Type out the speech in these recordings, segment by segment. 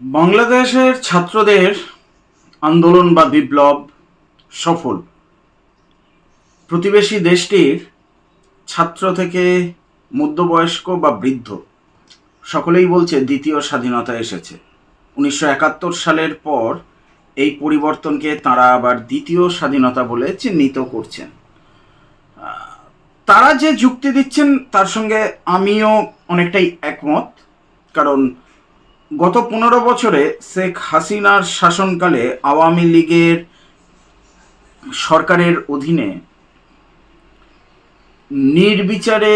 বাংলাদেশের ছাত্রদের আন্দোলন বা বিপ্লব সফল। প্রতিবেশী দেশটির ছাত্র থেকে মধ্যবয়স্ক বা বৃদ্ধ সকলেই বলছে দ্বিতীয় স্বাধীনতা এসেছে। উনিশশো একাত্তর সালের পর এই পরিবর্তনকে তারা আবার দ্বিতীয় স্বাধীনতা বলে চিহ্নিত করছেন। তারা যে যুক্তি দিচ্ছেন তার সঙ্গে আমিও অনেকটাই একমত, কারণ গত পনেরো বছরে শেখ হাসিনার শাসনকালে আওয়ামী লীগের সরকারের অধীনে নির্বিচারে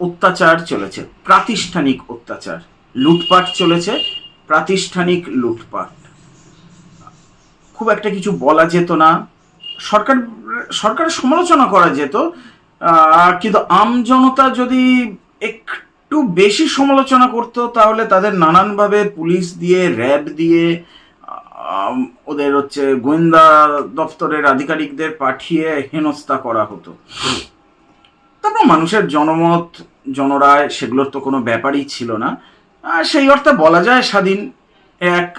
অত্যাচার চলেছে, প্রাতিষ্ঠানিক অত্যাচার। লুটপাট চলেছে, প্রাতিষ্ঠানিক লুটপাট। খুব একটা কিছু বলা যেত না। সরকার, সরকারের সমালোচনা করা যেত কিন্তু আম জনতা যদি একটু বেশি সমালোচনা করতো, তাহলে তাদের নানানভাবে পুলিশ দিয়ে, র্যাব দিয়ে ওদের হচ্ছে গোয়েন্দা দপ্তরের আধিকারিকদের পাঠিয়ে হেনস্থা করা হতো। তারপর মানুষের জনমত, জনরায় সেগুলোর তো কোনো ব্যাপারই ছিল না। সেই অর্থে বলা যায় স্বাধীন এক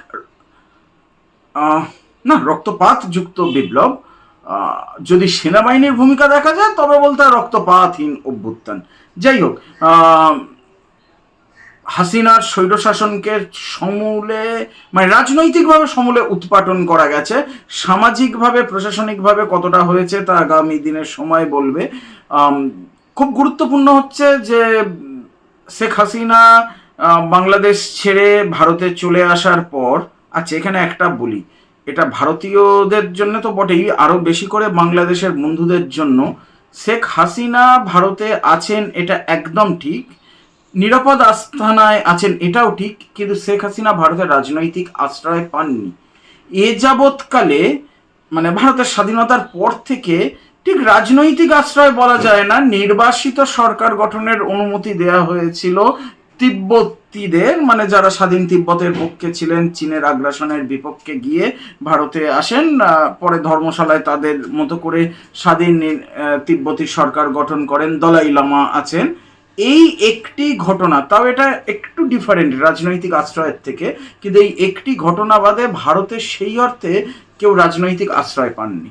না রক্তপাত যুক্ত বিপ্লব যদি সেনাবাহিনীর ভূমিকা দেখা যায়, তবে বলতে রক্তপাতহীন অভ্যুত্থান। যাই হোক হাসিনার স্বৈরশাসনকে সমূলে মানে রাজনৈতিকভাবে সমূলে উৎপাটন করা গেছে। সামাজিকভাবে, প্রশাসনিকভাবে কতটা হয়েছে তা আগামী দিনের সময় বলবে। খুব গুরুত্বপূর্ণ হচ্ছে যে শেখ হাসিনা বাংলাদেশ ছেড়ে ভারতে চলে আসার পর আচ্ছা এখানে একটা বলি, এটা ভারতীয়দের জন্য তো বটেই আরও বেশি করে বাংলাদেশের বন্ধুদের জন্য। শেখ হাসিনা ভারতে আছেন, এটা একদম ঠিক নিরাপদ আস্থানায় আছেন, এটাও ঠিক, কিন্তু শেখ হাসিনা ভারতের রাজনৈতিক আশ্রয় পাননি। এ যাবৎকালে মানে ভারতের স্বাধীনতার পর থেকে ঠিক রাজনৈতিক আশ্রয় বলা যায় না, নির্বাসিত সরকার গঠনের অনুমতি দেয়া হয়েছিল তিব্বতীদের মানে যারা স্বাধীন তিব্বতের পক্ষে ছিলেন, চীনের আগ্রাসনের বিপক্ষে গিয়ে ভারতে আসেন পরে ধর্মশালায় তাদের মতো করে স্বাধীন তিব্বতী সরকার গঠন করেন, দলাই লামা আছেন। এই একটি ঘটনা তাও এটা একটু ডিফারেন্ট রাজনৈতিক আশ্রয়ের থেকে কিন্তু এই একটি ঘটনা বাদে ভারতের সেই অর্থে কেউ রাজনৈতিক আশ্রয় পাননি।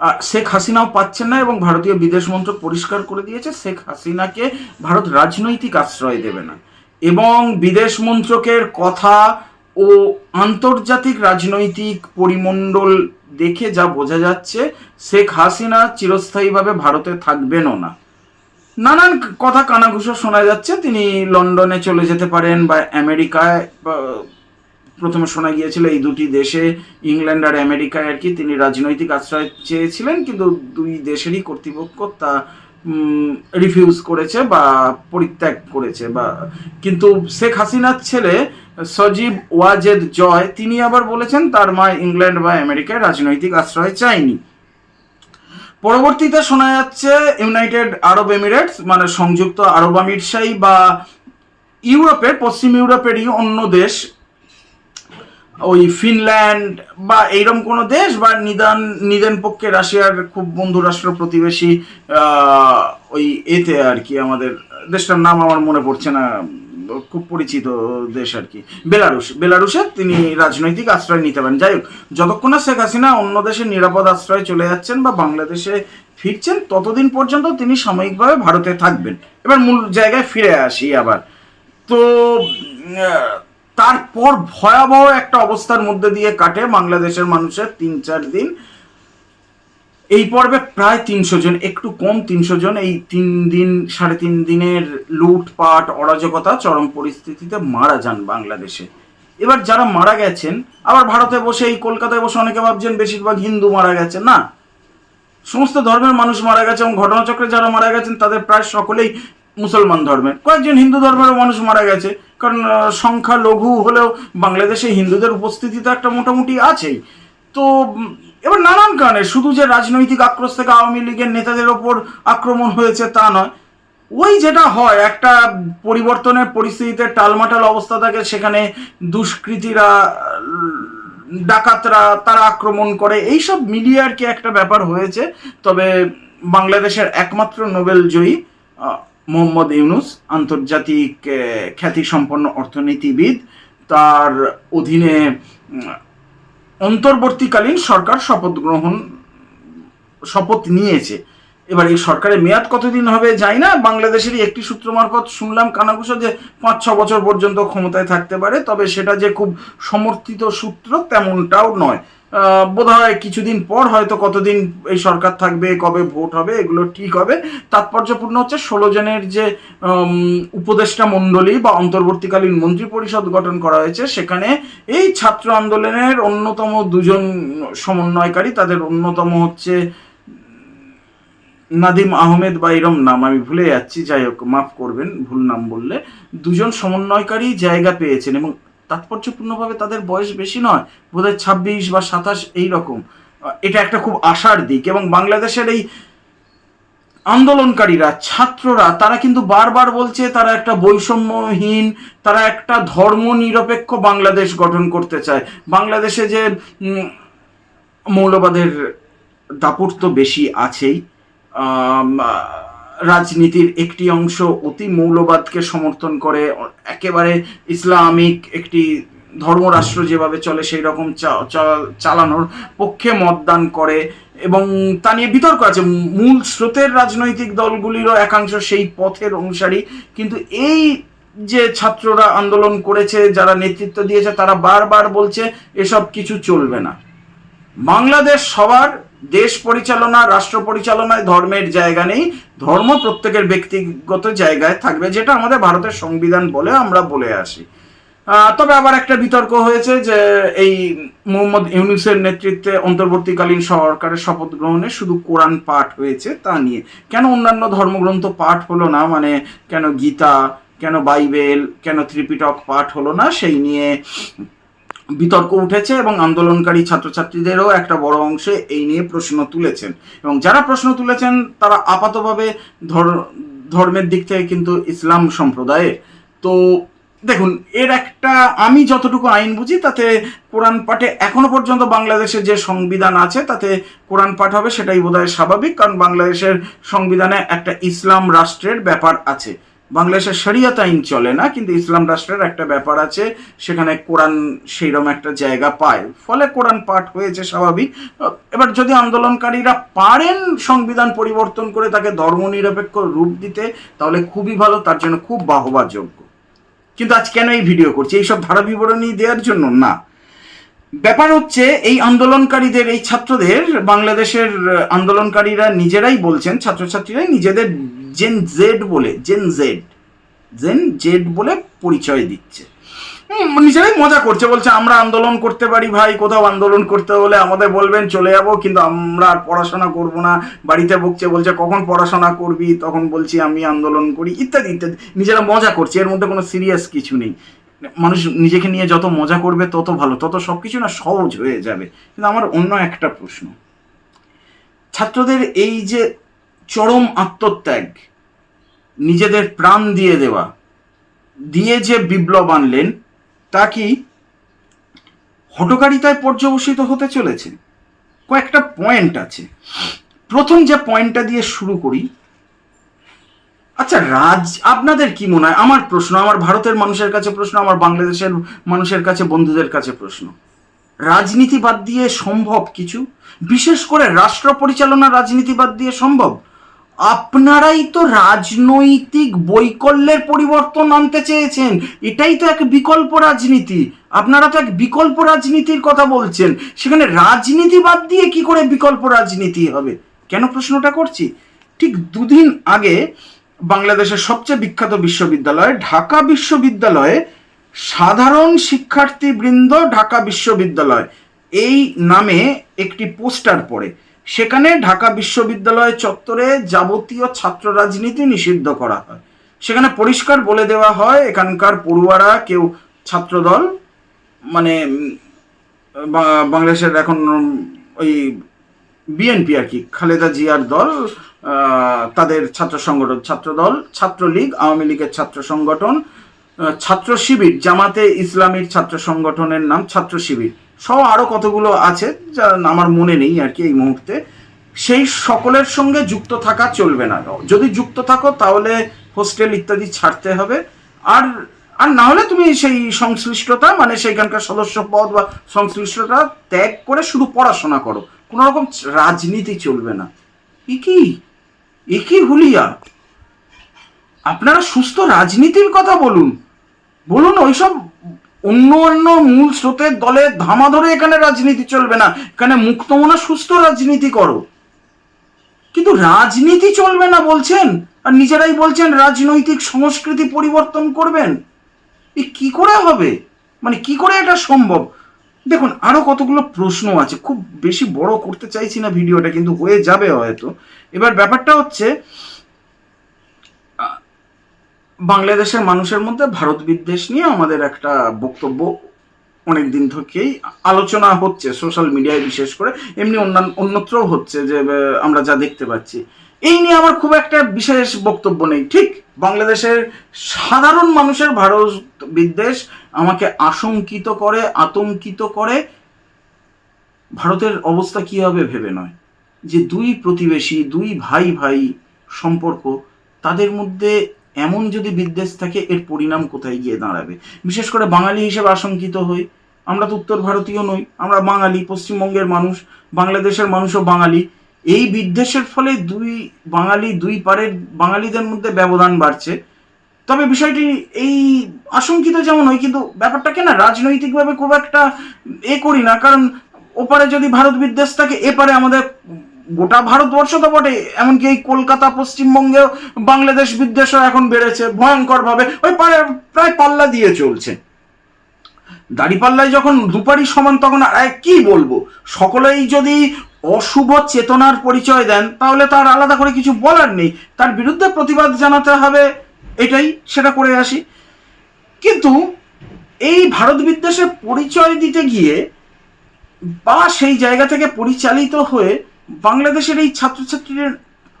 আহ, শেখ হাসিনাও পাচ্ছেন না এবং ভারতীয় বিদেশ মন্ত্রক পরিষ্কার করে দিয়েছে শেখ হাসিনাকে ভারত রাজনৈতিক আশ্রয় দেবে না। এবং বিদেশ মন্ত্রকের কথা ও আন্তর্জাতিক রাজনৈতিক পরিমণ্ডল দেখে যা বোঝা যাচ্ছে শেখ হাসিনা চিরস্থায়ীভাবে ভারতে থাকবেনও না। নানান কথা কানাঘুষো শোনা যাচ্ছে। তিনি লন্ডনে চলে যেতে পারেন বা আমেরিকায় প্রথমে শোনা গিয়েছিল এই দুটি দেশে, ইংল্যান্ড আর আমেরিকায় আর কি। তিনি রাজনৈতিক আশ্রয় চেয়েছিলেন, কিন্তু দুই দেশেরই কর্তৃপক্ষ তা রিফিউজ করেছে বা পরিত্যাগ করেছে বা, কিন্তু শেখ হাসিনার ছেলে সজীব ওয়াজেদ জয়, তিনি আবার বলেছেন, তার মা ইংল্যান্ড বা আমেরিকায় রাজনৈতিক আশ্রয় চায়নি। পরবর্তীতে শোনা যাচ্ছে ইউনাইটেড আরব এমিরেটস মানে সংযুক্ত আরব আমিরশাহী বা ইউরোপের, পশ্চিম ইউরোপেরই অন্য দেশ। ওই ফিনল্যান্ড বা এইরকম কোনো দেশ বা নিদান, নিদেন পক্ষে রাশিয়ার খুব বন্ধু রাষ্ট্র প্রতিবেশী ওই এতে আর কি আমাদের, দেশটার নাম আমার মনে পড়ছে না। খুব পরিচিত দেশ আর কি। বেলারুশ। বেলারুশে তিনি রাজনৈতিক আশ্রয় নিতে পারেন। যাই হোক, যতক্ষণ না শেখ হাসিনা অন্য দেশে নিরাপদ আশ্রয় চলে যাচ্ছেন বা বাংলাদেশে ফিরছেন, ততদিন পর্যন্ত তিনি সাময়িকভাবে ভারতে থাকবেন। এবার মূল জায়গায় ফিরে আসি আবার। তো তারপর ভয়াবহ একটা অবস্থার মধ্যে দিয়ে কাটে বাংলাদেশের মানুষের তিন চার দিন। এই পর্বে প্রায় তিনশো জন, একটু কম তিনশো জন, এই তিন দিন, সাড়ে তিন দিনের লুটপাট অরাজকতা, চরম পরিস্থিতিতে মারা যান বাংলাদেশে। এবার যারা মারা গেছেন, আবার ভারতে বসে, এই কলকাতায় বসে অনেকে ভাবছেন বেশিরভাগ হিন্দু মারা গেছে। না, সমস্ত ধর্মের মানুষ মারা গেছে এবং ঘটনাচক্রে যারা মারা গেছেন, তাদের প্রায় সকলেই মুসলমান ধর্মের। কয়েকজন হিন্দু ধর্মের মানুষ মারা গেছে, কারণ সংখ্যা লঘু হলেও বাংলাদেশে হিন্দুদের উপস্থিতি তো একটা মোটামুটি আছেই। তো এবার নানান কারণে, শুধু যে রাজনৈতিক আক্রোশ থেকে আওয়ামী লীগের নেতাদের ওপর আক্রমণ হয়েছে তা নয়। ওই যেটা হয়, একটা পরিবর্তনের পরিস্থিতিতে টালমাটাল অবস্থা থাকে, সেখানে দুষ্কৃতীরা, ডাকাতরা, তারা আক্রমণ করে, এইসব মিলিয়ে আর কি একটা ব্যাপার হয়েছে। তবে বাংলাদেশের একমাত্র নোবেল জয়ী মোহাম্মদ ইউনুস, আন্তর্জাতিক খ্যাতিসম্পন্ন অর্থনীতিবিদ, তার অধীনে অন্তর্বর্তীকালীন সরকার শপথ গ্রহণ, শপথ নিয়েছে। এবার এই সরকারের মেয়াদ কতদিন হবে যাই না, বাংলাদেশেরই একটি সূত্র মারফত শুনলাম কানাঘুষো যে পাঁচ, ছ বছর পর্যন্ত ক্ষমতায় থাকতে পারে, তবে সেটা যে খুব সমর্থিত সূত্র তেমনটাও নয়। বোধ হয় কিছুদিন পর হয়তো কতদিন এই সরকার থাকবে, কবে ভোট হবে, এগুলো ঠিক হবে। তাৎপর্যপূর্ণ হচ্ছে ষোলো জনের যে উপদেষ্টা মণ্ডলী বা অন্তর্বর্তীকালীন মন্ত্রী পরিষদ গঠন করা হয়েছে, সেখানে এই ছাত্র আন্দোলনের অন্যতম দুজন সমন্বয়কারী, তাদের অন্যতম হচ্ছে নাদিম আহমেদ বা এরম নাম, আমি ভুলে যাচ্ছি, যাই হোক, মাফ করবেন, ভুল নাম বললে। দুজন সমন্বয়কারী জায়গা পেয়েছেন এবং তাৎপর্যপূর্ণভাবে তাদের বয়স বেশি নয়, বোধহয় ছাব্বিশ বা সাতাশ এই রকম এটা একটা খুব আশার দিক এবং বাংলাদেশের এই আন্দোলনকারীরা, ছাত্ররা, তারা কিন্তু বারবার বলছে তারা একটা বৈষম্যহীন, তারা একটা ধর্ম নিরপেক্ষ বাংলাদেশ গঠন করতে চায়। বাংলাদেশে যে মৌলবাদের দাপট তো বেশি আছেই। রাজনীতির একটি অংশ অতি মৌলবাদকে সমর্থন করে, একেবারে ইসলামিক একটি ধর্মরাষ্ট্র যেভাবে চলে সেই রকম চালানোর পক্ষে মতদান করে এবং তা নিয়ে বিতর্ক আছে। মূল স্রোতের রাজনৈতিক দলগুলিরও একাংশ সেই পথের অনুসারী। কিন্তু এই যে ছাত্ররা আন্দোলন করেছে, যারা নেতৃত্ব দিয়েছে, তারা বারবার বলছে, এসব কিছু চলবে না। বাংলাদেশ সবার দেশ পরিচালনা, রাষ্ট্র পরিচালনায় ধর্মের জায়গা নেই, ধর্ম প্রত্যেকের ব্যক্তিগত জায়গায় থাকবে, যেটা আমাদের ভারতের সংবিধান বলে আমরা বলে আসি। তবে আবার একটা বিতর্ক হয়েছে যে এই মোহাম্মদ ইউনুসের নেতৃত্বে অন্তর্বর্তীকালীন সরকারের শপথ গ্রহণে শুধু কোরআন পাঠ হয়েছে তা নিয়ে। কেন অন্যান্য ধর্মগ্রন্থ পাঠ হলো না? মানে কেন গীতা, কেন বাইবেল, কেন ত্রিপিটক পাঠ হলো না? সেই নিয়ে বিতর্ক উঠেছে এবং আন্দোলনকারী ছাত্রছাত্রীদেরও একটা বড় অংশে এই নিয়ে প্রশ্ন তুলেছেন। এবং যারা প্রশ্ন তুলেছেন, তারা আপাতভাবে ধর- ধর্মের দিক থেকে কিন্তু ইসলাম সম্প্রদায়ের। তো দেখুন, এর একটা, আমি যতটুকু আইন বুঝি, তাতে কোরআন পাঠে এখনও পর্যন্ত বাংলাদেশে যে সংবিধান আছে, তাতে কোরআন পাঠ হবে সেটাই বোধহয় স্বাভাবিক, কারণ বাংলাদেশের সংবিধানে একটা ইসলাম রাষ্ট্রের ব্যাপার আছে। বাংলাদেশের শরিয়ত আইন চলে না, কিন্তু ইসলাম রাষ্ট্রের একটা ব্যাপার আছে, সেখানে কোরআন সেইরকম একটা জায়গা পায়। ফলে কোরআন পাঠ হয়েছে স্বাভাবিক। এবার যদি আন্দোলনকারীরা পারেন সংবিধান পরিবর্তন করে তাকে ধর্মনিরপেক্ষ রূপ দিতে, তাহলে খুবই ভালো, তার জন্য খুব বাহবাযোগ্য। কিন্তু আজ কেন এই ভিডিও করছি? এইসব ধারা বিবরণী দেওয়ার জন্য না। ব্যাপার হচ্ছে, এই আন্দোলনকারীদের, এই ছাত্রদের, বাংলাদেশের আন্দোলনকারীরা নিজেরাই বলছেন, ছাত্রছাত্রীরাই নিজেদের জেন জেড বলে জেন জেড জেন জেড বলে পরিচয় দিচ্ছে। নিজেরাই মজা করছে, বলছে, আমরা আন্দোলন করতে পারি ভাই, কোথাও আন্দোলন করতে হলে আমাদের বলবেন, চলে যাব, কিন্তু আমরা আর পড়াশোনা করব না। বাড়িতে বকছে, বলছে, কখন পড়াশোনা করবি? তখন বলছি, আমি আন্দোলন করি, ইত্যাদি ইত্যাদি। নিজেরা মজা করছে, এর মধ্যে কোনো সিরিয়াস কিছু নেই। মানুষ নিজেকে নিয়ে যত মজা করবে, তত ভালো, তত সব কিছু না সহজ হয়ে যাবে। কিন্তু আমার অন্য একটা প্রশ্ন। ছাত্রদের এই যে চরম আত্মত্যাগ, নিজেদের প্রাণ দিয়ে দেওয়া, দিয়ে যে বিপ্লব আনলেন, তা কি হটকারিতায় পর্যবসিত হতে চলেছে? কয়েকটা পয়েন্ট আছে। প্রথম যে পয়েন্টটা দিয়ে শুরু করি আচ্ছা রাজ, আপনাদের কি মনে হয়? আমার প্রশ্ন, আমার ভারতের মানুষের কাছে প্রশ্ন, আমার বাংলাদেশের মানুষের কাছে, বন্ধুদের কাছে প্রশ্ন। রাজনীতি বাদ দিয়ে সম্ভব কিছু? বিশেষ করে রাষ্ট্র পরিচালনা রাজনীতি বাদ দিয়ে সম্ভব? আপনারাই তো রাজনৈতিক বৈকল্যের পরিবর্তন আনতে চেয়েছেন। এটাই তো এক বিকল্প রাজনীতি। আপনারা তো এক বিকল্প রাজনীতির কথা বলছেন। সেখানে রাজনীতি বাদ দিয়ে কি করে বিকল্প রাজনীতি হবে? কেন প্রশ্নটা করছি? ঠিক দুদিন আগে বাংলাদেশের সবচেয়ে বিখ্যাত বিশ্ববিদ্যালয়, ঢাকা বিশ্ববিদ্যালয়ে সাধারণ শিক্ষার্থী বৃন্দ ঢাকা বিশ্ববিদ্যালয়। এই নামে একটি পোস্টার পড়ে। সেখানে ঢাকা বিশ্ববিদ্যালয় চত্বরে যাবতীয় ছাত্র রাজনীতি নিষিদ্ধ করা হয়। সেখানে পরিষ্কার বলে দেওয়া হয়, এখানকার পড়ুয়ারা কেউ ছাত্রদল মানে বাংলাদেশের এখন ওই বিএনপি আর কি, খালেদা জিয়ার দল তাদের ছাত্র সংগঠন, ছাত্রদল, ছাত্রলীগ, আওয়ামী লীগের ছাত্র সংগঠন ছাত্র শিবির, জামাতে ইসলামীর ছাত্র সংগঠনের নাম ছাত্র শিবির। সহ আরও কতগুলো আছে যা আমার মনে নেই আর কি এই মুহূর্তে। সেই সকলের সঙ্গে যুক্ত থাকা চলবে না। যদি যুক্ত থাকো, তাহলে হোস্টেল ইত্যাদি ছাড়তে হবে। আর আর না হলে তুমি সেই সংশ্লিষ্টতা মানে সেইখানকার সদস্য পদ বা সংশ্লিষ্টতা ত্যাগ করে শুধু পড়াশোনা করো। কোনো রকম রাজনীতি চলবে না। এ কি? এ কি হুলিয়া? আপনারা সুস্থ রাজনীতির কথা বলুন। বলুন ওইসব অন্য অন্য মূল স্রোতের দলের ধামা ধরে এখানে রাজনীতি চলবে না। এখানে মুক্তমনা সুস্থ রাজনীতি করো। কিন্তু রাজনীতি চলবে না বলছেন? আর নিজেরাই বলছেন রাজনৈতিক সংস্কৃতি পরিবর্তন করবেন? এ কি করে হবে? মানে কি করে এটা সম্ভব? দেখুন, আরও কতগুলো প্রশ্ন আছে। খুব বেশি বড় করতে চাইছি না ভিডিওটা, কিন্তু হয়ে যাবে হয়তো। এবার ব্যাপারটা হচ্ছে বাংলাদেশের মানুষের মধ্যে ভারত বিদ্বেষ নিয়ে আমাদের একটা বক্তব্য অনেক দিন থেকেই আলোচনা হচ্ছে সোশ্যাল মিডিয়ায় বিশেষ করে। এমনি অন্যান্য অন্যত্রও হচ্ছে যে আমরা যা দেখতে পাচ্ছি। এই নিয়ে আমার খুব একটা বিশেষ বক্তব্য নেই। ঠিক বাংলাদেশের সাধারণ মানুষের ভারত বিদ্বেষ আমাকে আশঙ্কিত করে, আতঙ্কিত করে। ভারতের অবস্থা কি হবে ভেবে নয়। যে দুই প্রতিবেশী, দুই ভাই ভাই সম্পর্ক, তাদের মধ্যে এমন যদি বিদ্বেষ থাকে, এর পরিণাম কোথায় গিয়ে দাঁড়াবে? বিশেষ করে বাঙালি হিসেবে আশঙ্কিত হই। আমরা তো উত্তর ভারতীয় নই, আমরা বাঙালি, পশ্চিমবঙ্গের মানুষ, বাংলাদেশের মানুষও বাঙালি। এই বিদ্বেষের ফলে দুই বাঙালি দুই পারের বাঙালিদের মধ্যে ব্যবধান বাড়ছে। তবে বিষয়টি এই আশঙ্কিত যেমন হয় কিন্তু ব্যাপারটাকে না রাজনৈতিকভাবে খুব একটা এ করি না, কারণ ওপারে যদি ভারত বিদ্বেষ থাকে, এপারে আমাদের গোটা ভারতবর্ষ তো বটে এমনকি এই কলকাতা পশ্চিমবঙ্গেও বাংলাদেশ, বিদ্বেষও এখন বেড়েছে ভয়ঙ্করভাবে। ওই পারে প্রায় পাল্লা দিয়ে চলছে। দাড়িপাল্লায় যখন দুপারি সমান তখন আর কি বলব? সকলেই যদি অশুভ চেতনার পরিচয় দেন, তাহলে তার আলাদা করে কিছু বলার নেই। তার বিরুদ্ধে প্রতিবাদ জানাতে হবে, এটাই সেটা করে আসি। কিন্তু এই ভারত বিদ্বেষের পরিচয় দিতে গিয়ে বা সেই জায়গা থেকে পরিচালিত হয়ে বাংলাদেশের এই ছাত্রছাত্রীদের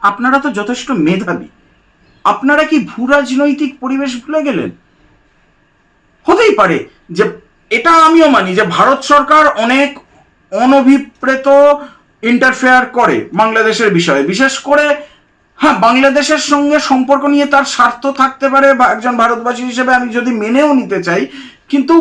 আপনারা তো যথেষ্ট মেধাবী। আপনারা কি ভূ রাজনৈতিক পরিবেশ ভুলে গেলেন? হতেই পারে যে এটা আমিও মানি যে ভারত সরকার অনেক অনভিপ্রেত ইন্টারফেয়ার করে বাংলাদেশের বিষয়ে। বিশেষ করে হ্যাঁ বাংলাদেশের সঙ্গে সম্পর্ক নিয়ে তার স্বার্থ থাকতে পারে বা একজন ভারতবাসী হিসেবে আমি যদি মেনেও নিতে চাই, কিন্তু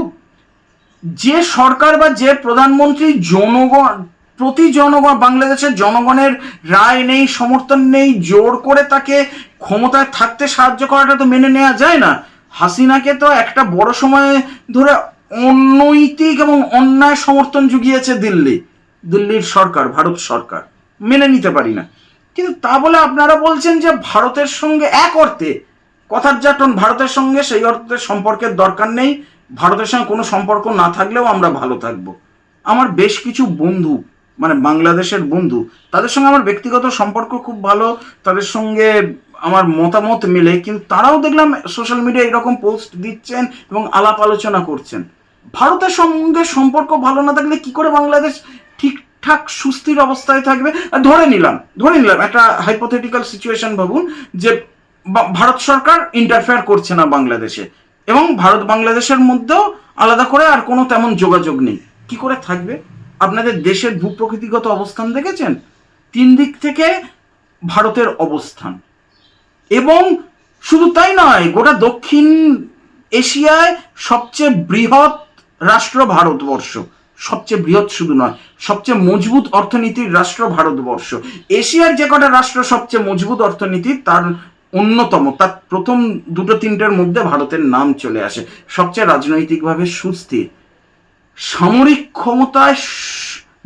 যে সরকার বা যে প্রধানমন্ত্রী জনগণ প্রতি জনগণ, বাংলাদেশের জনগণের রায় নেই, সমর্থন নেই, জোর করে তাকে ক্ষমতায় থাকতে সাহায্য করাটা তো মেনে নেওয়া যায় না। হাসিনাকে তো একটা বড় সময় ধরে অনৈতিক এবং অন্যায় সমর্থন জুগিয়েছে দিল্লি, দিল্লির সরকার, ভারত সরকার। মেনে নিতে পারি না। কিন্তু তা বলে আপনারা বলছেন যে ভারতের সঙ্গে এক অর্থে, কথার যাটন ভারতের সঙ্গে সেই অর্থে সম্পর্কের দরকার নেই। ভারতের সঙ্গে কোনো সম্পর্ক না থাকলেও আমরা ভালো থাকব। আমার বেশ কিছু বন্ধু মানে বাংলাদেশের বন্ধু, তাদের সঙ্গে আমার ব্যক্তিগত সম্পর্ক খুব ভালো, তাদের সঙ্গে আমার মতামত মিলে, কিন্তু তারাও দেখলাম সোশ্যাল মিডিয়ায় এরকম পোস্ট দিচ্ছেন এবং আলাপ আলোচনা করছেন। ভারতের সঙ্গে সম্পর্ক ভালো না থাকলে কি করে বাংলাদেশ ঠিকঠাক, সুস্থির অবস্থায় থাকবে? আর ধরে নিলাম ধরে নিলাম একটা হাইপোথেটিক্যাল সিচুয়েশন ভাবুন, যে ভারত সরকার ইন্টারফেয়ার করছে না বাংলাদেশে, এবং ভারত বাংলাদেশের মধ্যেও আলাদা করে আর কোনো তেমন যোগাযোগ নেই। কি করে থাকবে? আপনাদের দেশের ভূপ্রকৃতিগত অবস্থান দেখেছেন? তিন দিক থেকে ভারতের অবস্থান। এবং শুধু তাই নয়, গোটা দক্ষিণ এশিয়ায় সবচেয়ে বৃহৎ রাষ্ট্র ভারতবর্ষ। সবচেয়ে বৃহৎ শুধু নয়, সবচেয়ে মজবুত অর্থনীতির রাষ্ট্র ভারতবর্ষ। এশিয়ার যে কটা রাষ্ট্র সবচেয়ে মজবুত অর্থনীতি তার অন্যতম, তার প্রথম দুটো তিনটের মধ্যে ভারতের নাম চলে আসে। সবচেয়ে রাজনৈতিকভাবে সুস্থির। সামরিক ক্ষমতায়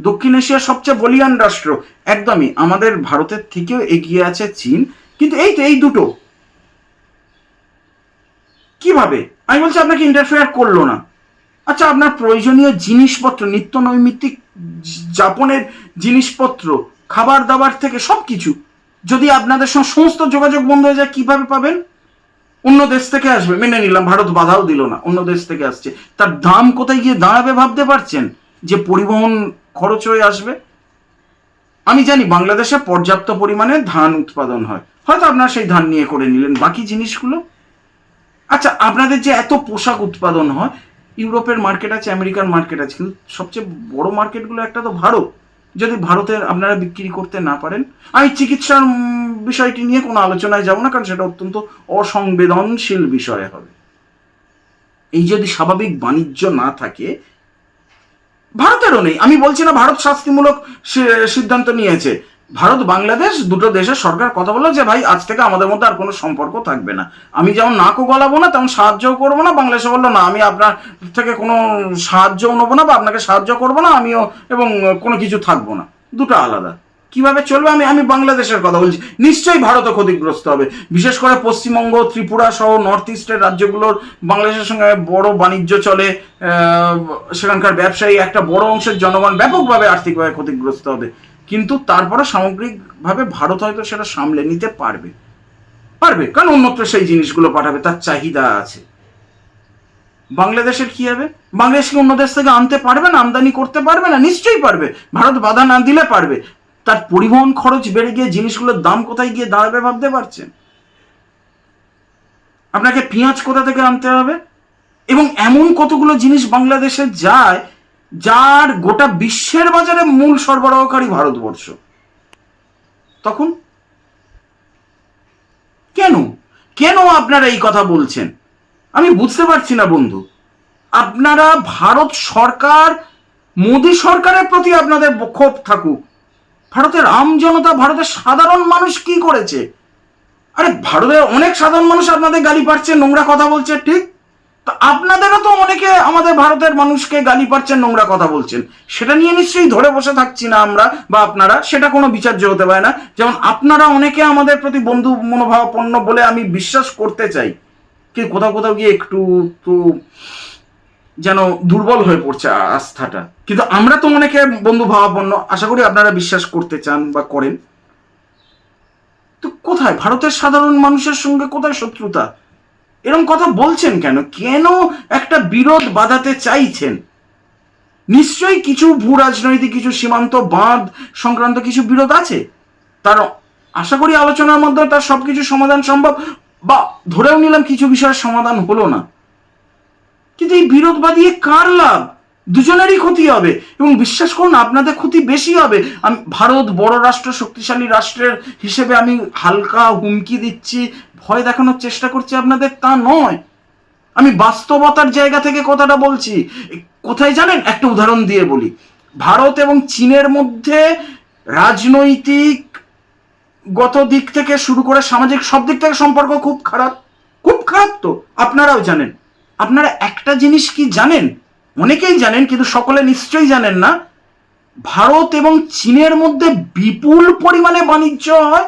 দক্ষিণ এশিয়ার সবচেয়ে বলিয়ান রাষ্ট্র। একদমই, আমাদের ভারতের থেকেও এগিয়ে আছে চীন, কিন্তু এই তো এই দুটো। কীভাবে? আমি বলছি আপনাকে ইন্টারফেয়ার করল না। আচ্ছা আপনার প্রয়োজনীয় জিনিসপত্র, নিত্য নৈমিত্তিক যাপনের জিনিসপত্র, খাবার দাবার থেকে সব কিছু যদি আপনাদের সঙ্গে সমস্ত যোগাযোগ বন্ধ হয়ে যায়, কীভাবে পাবেন? অন্য দেশ থেকে আসবে, মেনে নিলাম, ভারত বাধাও দিল না, অন্য দেশ থেকে আসছে। তার দাম কোথায় গিয়ে দাঁড়াবে ভাবতে পারছেন? যে পরিবহন খরচ হয়ে আসবে? আমি জানি বাংলাদেশে পর্যাপ্ত পরিমাণে ধান উৎপাদন হয়। হয়তো আপনারা সেই ধান নিয়ে করে নিলেন, বাকি জিনিসগুলো? আচ্ছা আপনাদের যে এত পোশাক উৎপাদন হয়, ইউরোপের মার্কেট আছে, আমেরিকার মার্কেট আছে, কিন্তু সবচেয়ে বড় মার্কেটগুলো একটা তো ভারত। যদি ভারতের আপনারা বিক্রি করতে না পারেন, আমি চিকিৎসার বিষয়টি নিয়ে কোনো আলোচনায় যাব না, কারণ সেটা অত্যন্ত অসংবেদনশীল বিষয় হবে। এই যদি স্বাভাবিক বাণিজ্য না থাকে, ভারতেরও নেই। আমি বলছি না, ভারত শাস্তিমূলক সিদ্ধান্ত নিয়েছে। ভারত, বাংলাদেশ, দুটো দেশের সরকার কথা বলল যে, ভাই, আজ থেকে আমাদের মধ্যে আর কোনো সম্পর্ক থাকবে না। আমি যেমন নাকও গলাবো না, তেমন সাহায্যও করব না। বাংলাদেশে বলল, না, আমি আপনার থেকে কোনো সাহায্যও নেব না বা আপনাকে সাহায্য করব না, আমিও এবং কোনো কিছু থাকব না। দুটো আলাদা। কীভাবে চলবে? আমি আমি বাংলাদেশের কথা বলছি। নিশ্চয়ই ভারতও ক্ষতিগ্রস্ত হবে। বিশেষ করে পশ্চিমবঙ্গ, ত্রিপুরা সহ নর্থ ইস্টের রাজ্যগুলোর বাংলাদেশের সঙ্গে বড় বাণিজ্য চলে সেখানকার ব্যবসায়ী, একটা বড় অংশের জনগণ ব্যাপকভাবে আর্থিকভাবে ক্ষতিগ্রস্ত হবে। কিন্তু তারপরে সামগ্রিকভাবে ভারত হয়তো সেটা সামলে নিতে পারবে। পারবে, কারণ অন্যত্র সেই জিনিসগুলো পাঠাবে, তার চাহিদা আছে। বাংলাদেশের কি হবে? বাংলাদেশ কি অন্য দেশ থেকে আনতে পারবে না, আমদানি করতে পারবে না? নিশ্চয়ই পারবে। ভারত বাধা না দিলে পারবে। তার পরিবহন খরচ বেড়ে গিয়ে জিনিসগুলোর দাম কোথায় গিয়ে দাঁড়াবে ভাবতে পারছেন? আপনাকে পেঁয়াজ কোথা থেকে আনতে হবে? এবং এমন কতগুলো জিনিস বাংলাদেশে যায় যার গোটা বিশ্বের বাজারে মূল সরবরাহকারী ভারতবর্ষ। তখন? কেন? কেন আপনারা এই কথা বলছেন? আমি বুঝতে পারছি না, বন্ধু। আপনারা ভারত সরকার, মোদী সরকারের প্রতি আপনাদের ক্ষোভ থাকুক। ভারতের আম জনতা, ভারতের সাধারণ মানুষ কি করেছে? আরে, ভারতের অনেক সাধারণ মানুষ আপনাদের গালি পাচ্ছে নোংরা কথা বলছে, ঠিক? তো আপনাদেরও তো অনেকে আমাদের ভারতের মানুষকে গালি পাচ্ছেন নোংরা কথা বলছেন। সেটা নিয়ে নিশ্চয়ই ধরে বসে থাকছি না আমরা, বা আপনারা, সেটা কোনো বিচার্য হতে পারে না। যেমন আপনারা অনেকে আমাদের প্রতি বন্ধু মনোভাবাপন্ন বলে আমি বিশ্বাস করতে চাই। কি কোথাও কোথাও গিয়ে একটু তো যেন দুর্বল হয়ে পড়ছে আস্থাটা। কিন্তু আমরা তো অনেকে বন্ধু ভাবাপন্ন আশা করি আপনারা বিশ্বাস করতে চান বা করেন। তো কোথায়? ভারতের সাধারণ মানুষের সঙ্গে কোথায় শত্রুতা? এরকম কথা বলছেন কেন? কেন একটা বিরোধ বাধাতে চাইছেন? নিশ্চয়ই কিছু ভূ রাজনৈতিক, কিছু সীমান্ত বাঁধ সংক্রান্ত কিছু বিরোধ আছে। তার আশা করি আলোচনার মধ্যে তার সব কিছু সমাধান সম্ভব বা ধরেও নিলাম কিছু বিষয়ের সমাধান হলো না। কিন্তু এই বিরোধ বাদিয়ে কার লাভ? দুজনেরই ক্ষতি হবে এবং বিশ্বাস করুন, আপনাদের ক্ষতি বেশি হবে। আমি, ভারত বড় রাষ্ট্র, শক্তিশালী রাষ্ট্রের হিসেবে আমি হালকা হুমকি দিচ্ছি, ভয় দেখানোর চেষ্টা করছি আপনাদের, তা নয়। আমি বাস্তবতার জায়গা থেকে কথাটা বলছি। কোথায় জানেন? একটা উদাহরণ দিয়ে বলি। ভারত এবং চীনের মধ্যে রাজনৈতিক গত দিক থেকে শুরু করে সামাজিক সব দিক থেকে সম্পর্ক খুব খারাপ। খুব খারাপ তো, আপনারাও জানেন। আপনারা একটা জিনিস কি জানেন? অনেকেই জানেন, কিন্তু সকলে নিশ্চয়ই জানেন না, ভারত এবং চীনের মধ্যে বিপুল পরিমাণে বাণিজ্য হয়।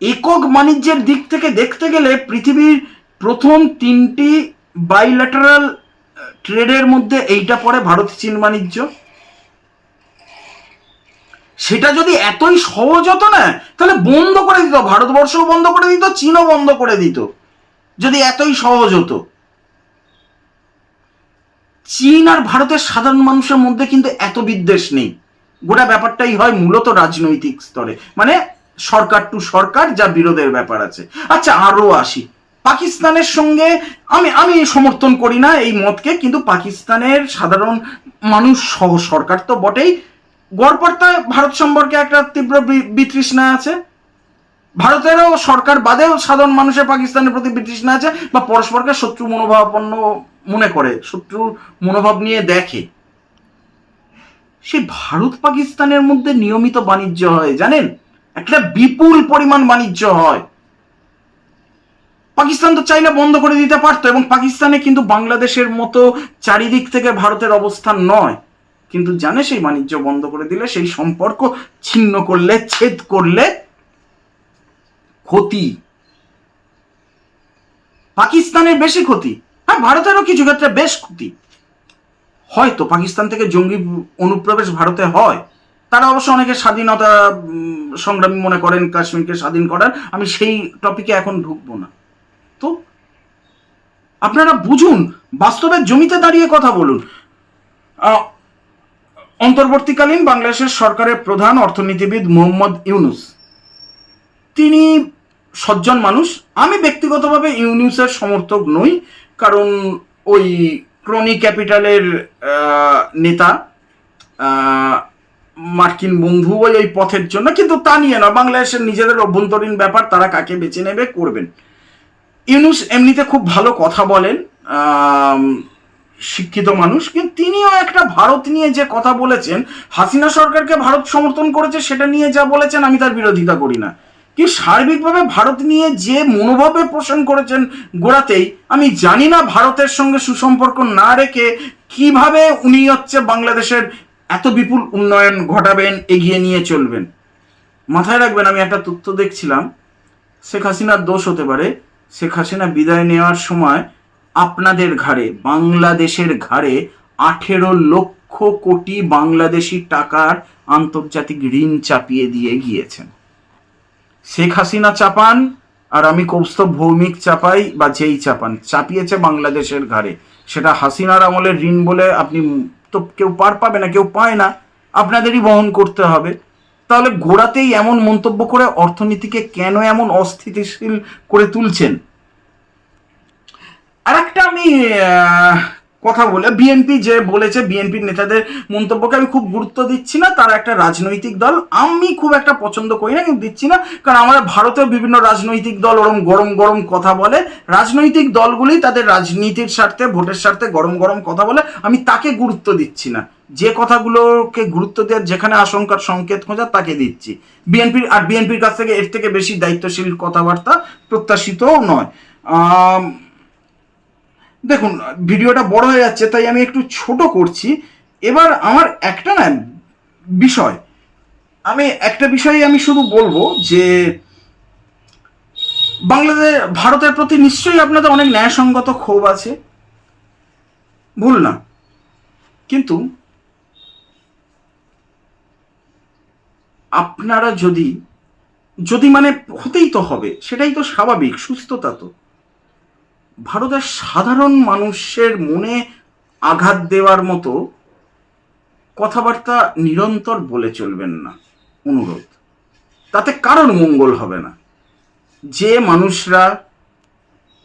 একক বাণিজ্যের দিক থেকে দেখতে গেলে পৃথিবীর প্রথম তিনটি বাইল্যাটারাল ট্রেডের মধ্যে এইটা পড়ে ভারত চীন বাণিজ্য। সেটা যদি এতই সহজ হতো না, তাহলে বন্ধ করে দিত, ভারতবর্ষও বন্ধ করে দিত, চীনও বন্ধ করে দিত। যদি এতই সহজ হতো। চীন আর ভারতের সাধারণ মানুষের মধ্যে কিন্তু এত বিদ্বেষ নেই। গোটা ব্যাপারটাই হয় মূলত রাজনৈতিক স্তরে। মানে সরকার টু সরকার যা বিরোধের ব্যাপার আছে। আচ্ছা আরও আসি। পাকিস্তানের সঙ্গে আমি আমি সমর্থন করি না এই মতকে, কিন্তু পাকিস্তানের সাধারণ মানুষ সহ সরকার তো বটেই। গড়পড়তায় ভারত সম্পর্কে একটা তীব্র বিতৃষ্ণা আছে। ভারতেরও সরকার বাদেও সাধারণ মানুষের পাকিস্তানের প্রতি বিতৃষ্ণা আছে বা পরস্পরকে শত্রু মনোভাবাপন্ন মনে করে শত্রু মনোভাব নিয়ে দেখে। সেই ভারত পাকিস্তানের মধ্যে নিয়মিত বাণিজ্য হয়, জানেন? একটা বিপুল পরিমাণ বাণিজ্য হয়। পাকিস্তান তো চাইলে বন্ধ করে দিতে পারতো এবং পাকিস্তানে কিন্তু বাংলাদেশের মতো চারিদিক থেকে ভারতের অবস্থান নয়। কিন্তু জানে সেই বাণিজ্য বন্ধ করে দিলে সেই সম্পর্ক ছিন্ন করলে, ছেদ করলে ক্ষতি। পাকিস্তানের বেশি ক্ষতি হ্যাঁ ভারতেরও কিছু ক্ষেত্রে বেশ ক্ষতি। হয়তো পাকিস্তান থেকে জঙ্গি অনুপ্রবেশ ভারতে হয়, তারা অবশ্য অনেকে স্বাধীনতা সংগ্রামী মনে করেন, কাশ্মীরকে স্বাধীন করার, আমি সেই টপিকে এখন ঢুকবো না। তো, আপনারা বুঝুন বাস্তবের জমিতে দাঁড়িয়ে কথা বলুন। অন্তর্বর্তীকালীন বাংলাদেশের সরকারের প্রধান অর্থনীতিবিদ মোহাম্মদ ইউনুস। তিনি সজ্জন মানুষ। আমি ব্যক্তিগতভাবে ইউনিউসের সমর্থক নই, কারণ ওই ক্রনি ক্যাপিটালের নেতা মার্কিন বন্ধু ওই ওই পথের জন্য, কিন্তু তা নিয়ে না। বাংলাদেশের নিজেদের অভ্যন্তরীণ ব্যাপার, তারা কাকে বেছে নেবে করবেন। ইউনুস এমনিতে খুব ভালো কথা বলেন শিক্ষিত মানুষ, কিন্তু তিনিও একটা ভারত নিয়ে যে কথা বলেছেন, হাসিনা সরকারকে ভারত সমর্থন করেছে, সেটা নিয়ে যা বলেছেন, আমি তার বিরোধিতা করি না। কি সার্বিকভাবে ভারত নিয়ে যে মনোভাবে পোষণ করেছেন গোড়াতেই, আমি জানি না ভারতের সঙ্গে সুসম্পর্ক না রেখে কীভাবে উনি হচ্ছে বাংলাদেশের এত বিপুল উন্নয়ন ঘটাবেন, এগিয়ে নিয়ে চলবেন। মাথায় রাখবেন, আমি একটা তথ্য দেখছিলাম, শেখ হাসিনার দোষ হতে পারে। শেখ হাসিনা বিদায় নেওয়ার সময় আপনাদের ঘাড়ে, বাংলাদেশের ঘাড়ে আঠেরো লক্ষ কোটি বাংলাদেশি টাকার আন্তর্জাতিক ঋণ চাপিয়ে দিয়ে গিয়েছেন। শেখ হাসিনা চাপান আর আমি কৌস্তব ভৌমিক চাপাই বা যেই চাপান, চাপিয়েছে বাংলাদেশের ঘাড়ে। সেটা হাসিনার আমলের ঋণ বলে আপনি তো কেউ পার পাবে না, কেউ পায় না। আপনাদেরই বহন করতে হবে। তাহলে গোড়াতেই এমন মন্তব্য করে অর্থনীতিকে কেন এমন অস্থিতিশীল করে তুলছেন? আর একটা আমি কথা বলে। বিএনপি যে বলেছে বিএনপির নেতাদের মন্তব্যকে আমি খুব গুরুত্ব দিচ্ছি না, তারা একটা রাজনৈতিক দল। আমি খুব একটা পছন্দ করি না, কিন্তু দিচ্ছি না, কারণ আমাদের ভারতেও বিভিন্ন রাজনৈতিক দল ওরম গরম গরম কথা বলে। রাজনৈতিক দলগুলি তাদের রাজনীতির স্বার্থে, ভোটের স্বার্থে গরম গরম কথা বলে। আমি তাকে গুরুত্ব দিচ্ছি না। যে কথাগুলোকে গুরুত্ব দেওয়ার যেখানে আশঙ্কার সংকেত খোঁজা তাকে দিচ্ছি। বিএনপির আর বিএনপির কাছ থেকে এর থেকে বেশি দায়িত্বশীল কথাবার্তা প্রত্যাশিতও নয়। দেখুন, ভিডিওটা বড় হয়ে যাচ্ছে, তাই আমি একটু ছোট করছি। এবার আমার একটা না, বিষয়। আমি একটা বিষয়ে আমি শুধু বলব যে, বাংলাদেশ, ভারতের প্রতি নিশ্চয়ই আপনাদের অনেক ন্যায়সঙ্গত ক্ষোভ আছে। ভুল না। কিন্তু, আপনারা যদি যদি মানে হতেই তো হবে, সেটাই তো স্বাভাবিক, সুস্থতা তো। ভারতের সাধারণ মানুষের মনে আঘাত দেওয়ার মতো কথাবার্তা নিরন্তর বলে চলবেন না, অনুরোধ। তাতে কারোর মঙ্গল হবে না। যে মানুষরা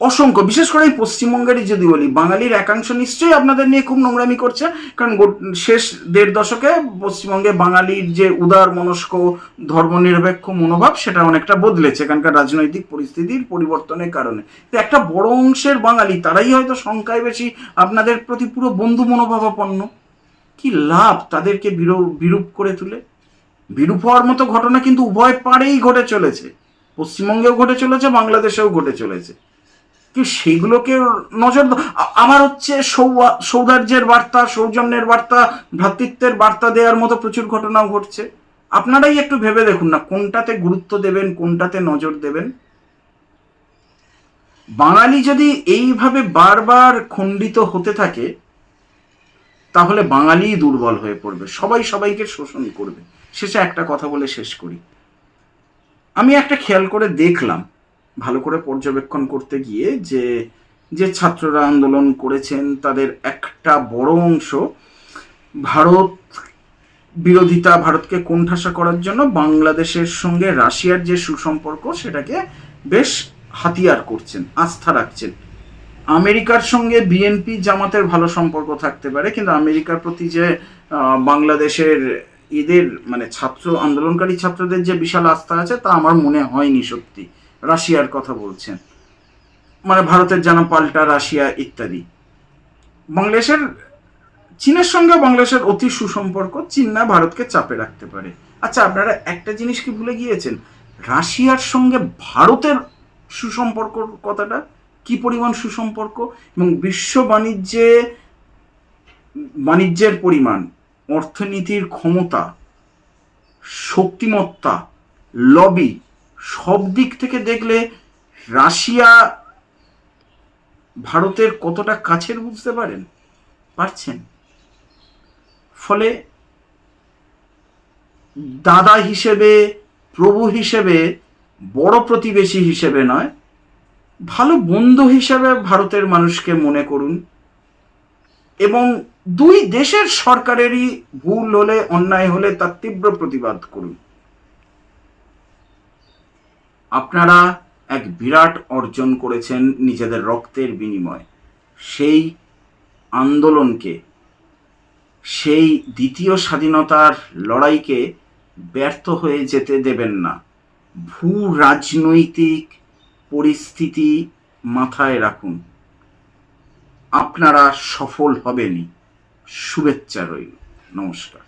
অসংখ্য, বিশেষ করে এই পশ্চিমবঙ্গেরই যদি বলি বাঙালির একাংশ নিশ্চয়ই আপনাদের নিয়ে খুব নোংরামি করছে, কারণ শেষ দেড় দশকে পশ্চিমবঙ্গে বাঙালির যে উদার মনস্ক, ধর্মনিরপেক্ষ মনোভাব, সেটা অনেকটা বদলেছে এখানকার রাজনৈতিক পরিস্থিতির পরিবর্তনের কারণে। তো একটা বড় অংশের বাঙালি, তারাই হয়তো সংখ্যায় বেশি, আপনাদের প্রতি পুরো বন্ধু মনোভাবাপন্ন। কি লাভ তাদেরকে বিরূপ করে তুলে? বিরূপ হওয়ার মতো ঘটনা কিন্তু উভয় পাড়েই ঘটে চলেছে। পশ্চিমবঙ্গেও ঘটে চলেছে, বাংলাদেশেও ঘটে চলেছে। কি সেগুলোকে নজর আমার হচ্ছে সৌহার্দ্যের বার্তা, সৌজন্যের বার্তা, ভ্রাতৃত্বের বার্তা দেওয়ার মতো প্রচুর ঘটনাও ঘটছে। আপনারাই একটু ভেবে দেখুন না, কোনটাতে গুরুত্ব দেবেন, কোনটাতে নজর দেবেন। বাঙালি যদি এইভাবে বারবার খণ্ডিত হতে থাকে, তাহলে বাঙালি দুর্বল হয়ে পড়বে। সবাই সবাইকে শোষণ করবে। শেষে একটা কথা বলে শেষ করি। আমি একটা খেয়াল করে দেখলাম ভালো করে পর্যবেক্ষণ করতে গিয়ে যে যে ছাত্ররা আন্দোলন করেছেন, তাদের একটা বড় অংশ ভারত বিরোধিতা, ভারতকে কোণঠাসা করার জন্য বাংলাদেশের সঙ্গে রাশিয়ার যে সুসম্পর্ক, সেটাকে বেশ হাতিয়ার করছেন, আস্থা রাখছেন। আমেরিকার সঙ্গে বিএনপি জামাতের ভালো সম্পর্ক থাকতে পারে, কিন্তু আমেরিকার প্রতি যে বাংলাদেশের এদের মানে ছাত্র, আন্দোলনকারী ছাত্রদের যে বিশাল আস্থা আছে, তা আমার মনে হয়নি সত্যি। রাশিয়ার কথা বলছেন। মানে ভারতের জানা পাল্টা, রাশিয়া ইত্যাদি। বাংলাদেশের, চীনের সঙ্গে বাংলাদেশের অতি সুসম্পর্ক, চীন না ভারতকে চাপে রাখতে পারে। আচ্ছা আপনারা একটা জিনিস কি ভুলে গিয়েছেন? রাশিয়ার সঙ্গে ভারতের সুসম্পর্ক কথাটা? কি পরিমাণ সুসম্পর্ক? এবং বিশ্ব বাণিজ্যে, বাণিজ্যের পরিমাণ, অর্থনীতির ক্ষমতা, শক্তিমত্তা, লবি সব দিক থেকে দেখলে রাশিয়া ভারতের কতটা কাছের বুঝতে পারেন? পারছেন। ফলে দাদা হিসেবে, প্রভু হিসেবে, বড় প্রতিবেশী হিসেবে নয়, ভালো বন্ধু হিসেবে ভারতের মানুষকে মনে করুন। এবং দুই দেশের সরকারেরই ভুল হলে, অন্যায় হলে তার তীব্র প্রতিবাদ করুন। আপনারা এক বিরাট অর্জন করেছেন নিজেদের রক্তের বিনিময়। সেই আন্দোলনকে, সেই দ্বিতীয় স্বাধীনতার লড়াইকে ব্যর্থ হয়ে যেতে দেবেন না। ভূ রাজনৈতিক পরিস্থিতি মাথায় রাখুন। আপনারা সফল হবেনই। শুভেচ্ছা রইল। নমস্কার।